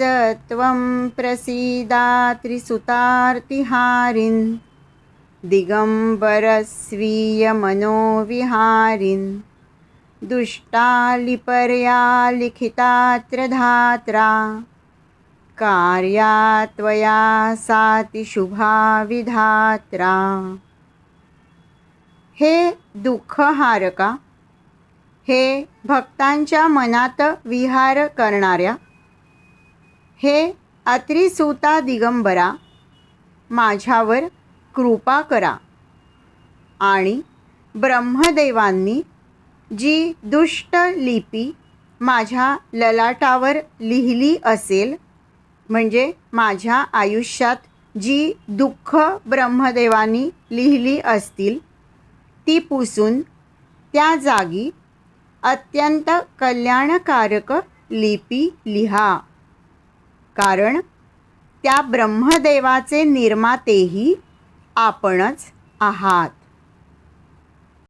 त्वं प्रसीदात्रिसुतार्तिहारिन् दिगम्बरस्वीयमनोविहारिन्। दुष्टालिपर्या लिखितात्र धात्रा कार्या त्वया सातिशुभा विधात्रा हे दुःखहारका हे भक्तांच्या मनात विहार करणाऱ्या हे अत्रिसूता दिगंबरा माझ्यावर कृपा करा. आणि ब्रह्मदेवांनी जी दुष्ट लिपी माझ्या ललाटावर लिहिली असेल म्हणजे माझ्या आयुष्यात जी दुःख ब्रह्मदेवांनी लिहिली असतील ती पुसून त्या जागी अत्यंत कल्याणकारक लिपी लिहा. कारण त्या ब्रह्मदेवाचे निर्मातेही आपणच आहात.